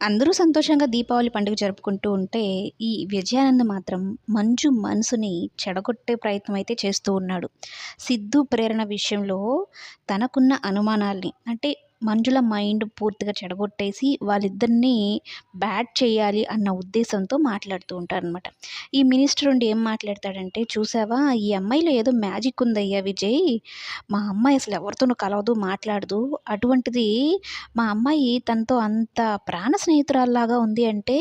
అందరూ సంతోషంగా దీపావళి పండుగ జరుపుకుంటూ ఉంటే ఈ విజయానంద్ మాత్రం మంజు మనసుని చెడగొట్టే ప్రయత్నం అయితే చేస్తూ ఉన్నాడు. సిద్ధు ప్రేరణ విషయంలో తనకున్న అనుమానాల్ని అంటే మంజుల మైండ్ పూర్తిగా చెడగొట్టేసి వాళ్ళిద్దరినీ బ్యాడ్ చేయాలి అన్న ఉద్దేశంతో మాట్లాడుతూ ఉంటారనమాట ఈ మినిస్టర్ ఉండి ఏం మాట్లాడతాడంటే చూసావా ఈ అమ్మాయిలో ఏదో మ్యాజిక్ ఉందయ్యా విజయ్. మా అమ్మాయి అసలు ఎవరితోనూ కలవదు మాట్లాడదు. అటువంటిది మా అమ్మాయి తనతో అంత ప్రాణ స్నేహితురాల్లాగా ఉంది అంటే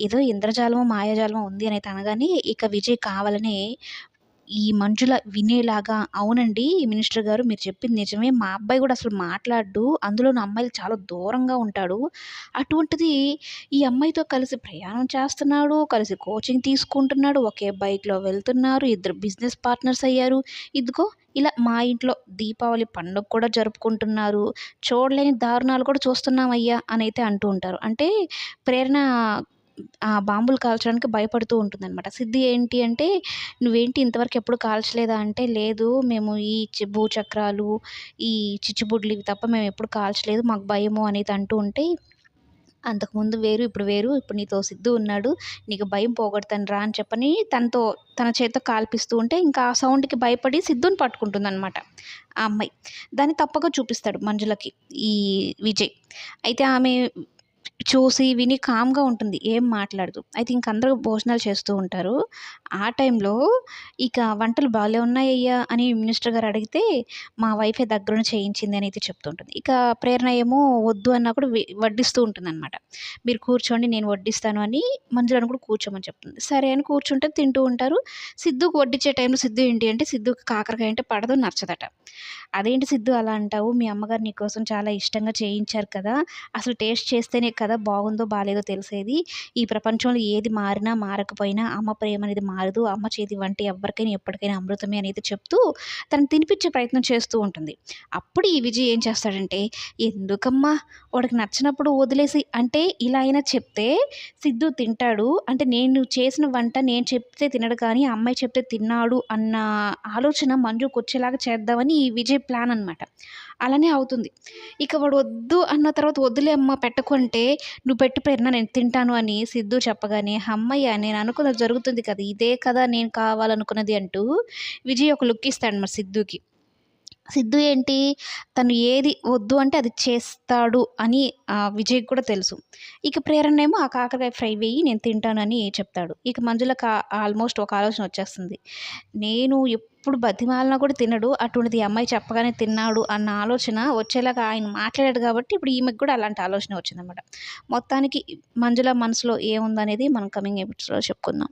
ఏదో ఇంద్రజాలమో మాయాజాలమో ఉంది అని అనగానే ఇక విజయ్ కావాలని ఈ మంజుల వినేలాగా అవునండి మినిస్టర్ గారు మీరు చెప్పింది నిజమే. మా అబ్బాయి కూడా అసలు మాట్లాడు అందులో నా అమ్మాయిలు చాలా దూరంగా ఉంటాడు. అటువంటిది ఈ అమ్మాయితో కలిసి ప్రయాణం చేస్తున్నాడు కలిసి కోచింగ్ తీసుకుంటున్నాడు ఒకే బైక్లో వెళ్తున్నారు ఇద్దరు బిజినెస్ పార్ట్నర్స్ అయ్యారు. ఇదిగో ఇలా మా ఇంట్లో దీపావళి పండుగ కూడా జరుపుకుంటున్నారు. చూడలేని దారుణాలు కూడా చూస్తున్నామయ్యా అని అయితే అంటూ ఉంటారు. అంటే ప్రేరణ బాంబులు కాల్చడానికి భయపడుతూ ఉంటుందన్నమాట. సిద్ధి ఏంటి అంటే నువ్వేంటి ఇంతవరకు ఎప్పుడు కాల్చలేదా? అంటే లేదు మేము ఈ భూచక్రాలు ఈ చిచ్చుబుడ్లు ఇవి తప్ప మేము ఎప్పుడు కాల్చలేదు మాకు భయము అనేది అంటూ ఉంటే అంతకుముందు వేరు ఇప్పుడు వేరు ఇప్పుడు నీతో సిద్ధు ఉన్నాడు నీకు భయం పోగొడతాను రా అని చెప్పని తనతో తన చేతితో కాల్పిస్తూ ఉంటే ఇంకా ఆ సౌండ్కి భయపడి సిద్ధుని పట్టుకుంటుందన్నమాట ఆ అమ్మాయి. దాన్ని తప్పగా చూపిస్తాడు మంజులకి ఈ విజయ్. అయితే ఆమె చూసి విని కామ్గా ఉంటుంది. ఏం మాట్లాడదు. అయితే ఇంక అందరూ భోజనాలు చేస్తూ ఉంటారు. ఆ టైంలో ఇక వంటలు బాగాలే ఉన్నాయ్యా అని మినిస్టర్ గారు అడిగితే మా వైఫే దగ్గరుండి చేయించింది అని అయితే చెప్తుంటుంది. ఇక ప్రేరణ ఏమో వద్దు అన్నా కూడా వడ్డిస్తూ ఉంటుంది అనమాట మీరు కూర్చోండి నేను వడ్డిస్తాను అని మంజులను కూడా కూర్చోమని చెప్తుంది. సరే అని కూర్చుంటే తింటూ ఉంటారు. సిద్ధుకు వడ్డించే టైంలో సిద్ధు ఏంటి అంటే సిద్ధుకి కాకరకాయ అంటే పడదు నచ్చదట. అదేంటి సిద్ధు అలా అంటావు? మీ అమ్మగారు నీకోసం చాలా ఇష్టంగా చేయించారు కదా. అసలు టేస్ట్ చేస్తేనే కదా బాగుందో బాగాలేదో తెలిసేది. ఈ ప్రపంచంలో ఏది మారినా మారకపోయినా అమ్మ ప్రేమ అనేది మారదు. అమ్మ చేతి వంట ఎవరికైనా ఎప్పటికైనా అమృతమే అనేది చెప్తూ తను తినిపించే ప్రయత్నం చేస్తూ ఉంటుంది. అప్పుడు ఈ విజయ్ ఏం చేస్తాడంటే ఎందుకమ్మా వాడికి నచ్చినప్పుడు వదిలేసి అంటే ఇలా అయినా చెప్తే సిద్ధు తింటాడు. అంటే నేను చేసిన వంట నేను చెప్తే తినడు కానీ అమ్మాయి చెప్తే తిన్నాడు అన్న ఆలోచన మంజుకు వచ్చేలాగా చేద్దామని ఈ విజయ్ ప్లాన్ అనమాట అలానే అవుతుంది. ఇక వాడు వద్దు అన్న తర్వాత వద్దులే అమ్మ పెట్టుకుంటే నువ్వు పెట్టి ప్రేరణ నేను తింటాను అని సిద్ధు చెప్పగానే అమ్మయ్య నేను అనుకున్నది జరుగుతుంది కదా ఇదే కదా నేను కావాలనుకున్నది అంటూ విజయ్ ఒక లుక్ ఇస్తాడు మరి సిద్ధుకి. సిద్ధు ఏంటి? తను ఏది వద్దు అంటే అది చేస్తాడు అని విజయ్కి కూడా తెలుసు. ఇక ప్రేరణ ఏమో ఆ కాకరకాయ ఫ్రై వేయి నేను తింటానని చెప్తాడు. ఇక మంజులకు ఆల్మోస్ట్ ఒక ఆలోచన వచ్చేస్తుంది. నేను ఎప్పుడు బతిమాలన కూడా తినడు. అటువంటిది అమ్మాయి చెప్పగానే తిన్నాడు అన్న ఆలోచన వచ్చేలాగా ఆయన మాట్లాడాడు కాబట్టి ఇప్పుడు ఈమెకు కూడా అలాంటి ఆలోచన వచ్చిందన్నమాట. మొత్తానికి మంజుల మనసులో ఏముందనేది మనం కమింగ్ ఎపిసోడ్లో చెప్పుకుందాం.